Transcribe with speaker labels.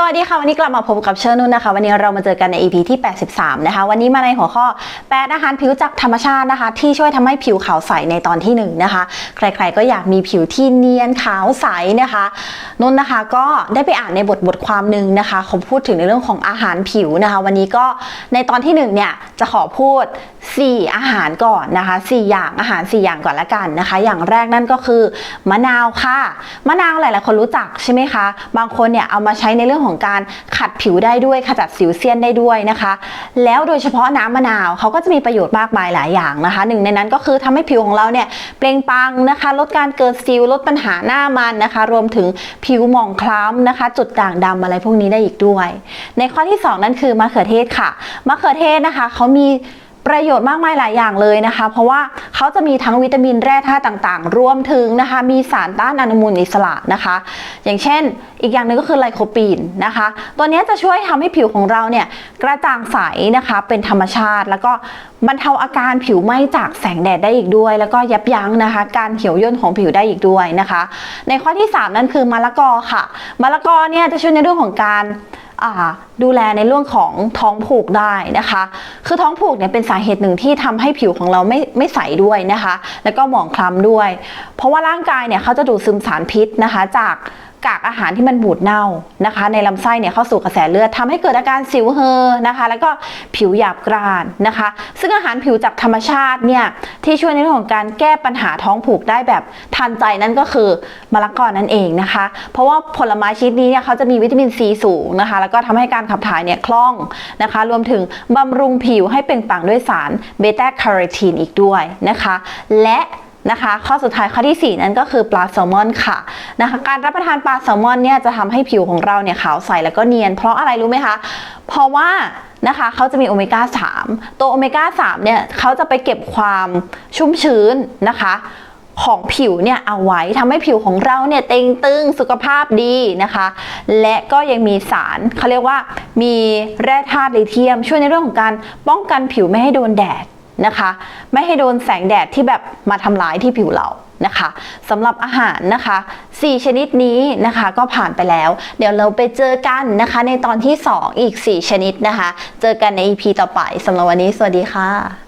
Speaker 1: สวัสดีค่ะ วันนี้กลับมาพบกับเชอร์นุ่นนะคะ วันนี้เรามาเจอกันใน EP ที่ 83 นะคะ วันนี้มาในหัวข้อ 8 อาหารผิวจากธรรมชาตินะคะ ที่ช่วยทำให้ผิวขาวใสในตอนที่ 1 นะคะ ใครๆก็อยากมีผิวที่เนียนขาวใสนะคะ นุ่นนะคะก็ได้ไปอ่านในบทบทความหนึ่งนะคะเขาพูดถึงในเรื่องของอาหารผิวนะคะ วันนี้ก็ในตอนที่ 1 เนี่ยจะขอพูด 4 อาหารก่อนนะคะ 4 อย่างอาหาร 4 อย่างก่อนละกันนะคะ อย่างแรกนั่นก็คือมะนาวค่ะมะนาวหลายๆคนรู้จักใช่ไหมคะบางคนเนี่ยเอามาใช้ในเรื่องของการขัดผิวได้ด้วยขจัดสิวเซียนได้ด้วยนะคะ แล้วโดยเฉพาะน้ำมะนาวเขาก็จะมีประโยชน์มากมายหลายอย่างนะคะหนึ่งในนั้นก็คือทำให้ผิวของเราเนี่ยเปล่งปลังนะคะ ลดการเกิดสิวลดปัญหาหน้ามันนะคะ รวมถึงผผิวหมองคล้ำนะคะ จุดด่างดำอะไรพวกนี้ได้อีกด้วย ในข้อที่สองนั่นคือมะเขือเทศค่ะมะเขือเทศนะคะเขามี ประโยชน์มากมายหลายอย่างเลยนะคะ เพราะว่าเขาจะมีทั้งวิตามินแร่ธาตุต่างๆ รวมถึงนะคะมีสารต้านอนุมูลอิสระนะคะ อย่างเช่น อีกอย่างหนึ่งก็คือไลโคปีนนะคะ ตัวนี้จะช่วยทำให้ผิวของเราเนี่ยกระจ่างใสนะคะเป็นธรรมชาติ แล้วก็บรรเทาอาการผิวไหม้จากแสงแดดได้อีกด้วย แล้วก็ยับยั้งนะคะ การเหี่ยวย่นของผิวได้อีกด้วยนะคะ ในข้อที่ 3 นั่นคือมะละกอค่ะมะละกอเนี่ยจะช่วยในเรื่องของการ ดูแลในเรื่องของท้องผูกได้นะคะ คือท้องผูกเนี่ยเป็นสาเหตุหนึ่งที่ทำให้ผิวของเราไม่ไม่ใสด้วยนะคะ แล้วก็หมองคล้ำด้วย เพราะว่าร่างกายเนี่ยเขาจะดูดซึมสารพิษนะคะจาก กากอาหารที่มันบูดเน่านะคะ ในลำไส้เนี่ยเข้าสู่กระแสเลือดทำให้เกิดอาการสิวเฮอนะคะ แล้วก็ผิวหยาบกร้านนะคะ ซึ่งอาหารผิวจากธรรมชาติเนี่ยที่ช่วยในเรื่องของการแก้ปัญหาท้องผูกได้แบบทันใจนั่นก็คือมะละกอนั่นเองนะคะ เพราะว่าผลไม้ชนิดนี้เนี่ยเขาจะมีวิตามินซีสูงนะคะ แล้วก็ทำให้การขับถ่ายเนี่ยคล่องนะคะ รวมถึงบำรุงผิวให้เปล่งปลั่งด้วยสารเบต้าแคโรทีนอีกด้วยนะคะ และ นะคะ ข้อสุดท้ายข้อที่ 4 นั้นก็คือปลาแซลมอนค่ะนะคะ การรับประทานปลาแซลมอนเนี่ยจะทำให้ผิวของเราเนี่ยขาวใสแล้วก็เนียน เพราะอะไรรู้ไหมคะ เพราะว่านะคะเขาจะมีโอเมก้า 3 ตัวโอเมก้า 3 เนี่ยเขาจะไปเก็บความชุ่มชื้นนะคะของผิวเนี่ยเอาไว้ทำให้ผิวของเราเนี่ยเต่งตึงสุขภาพดีนะคะ และก็ยังมีสารเขาเรียกว่ามีแร่ธาตุลิเทียม ช่วยในเรื่องของการป้องกันผิวไม่ให้โดนแดด นะคะ ไม่ให้โดนแสงแดดที่แบบมาทำร้ายที่ผิวเรานะคะสำหรับอาหารนะคะ 4 ชนิดนี้นะคะก็ผ่านไปแล้ว เดี๋ยวเราไปเจอกันนะคะ ในตอนที่ 2 อีก 4 ชนิดนะคะ เจอกันใน EP ต่อไปสำหรับวันนี้ สวัสดีค่ะ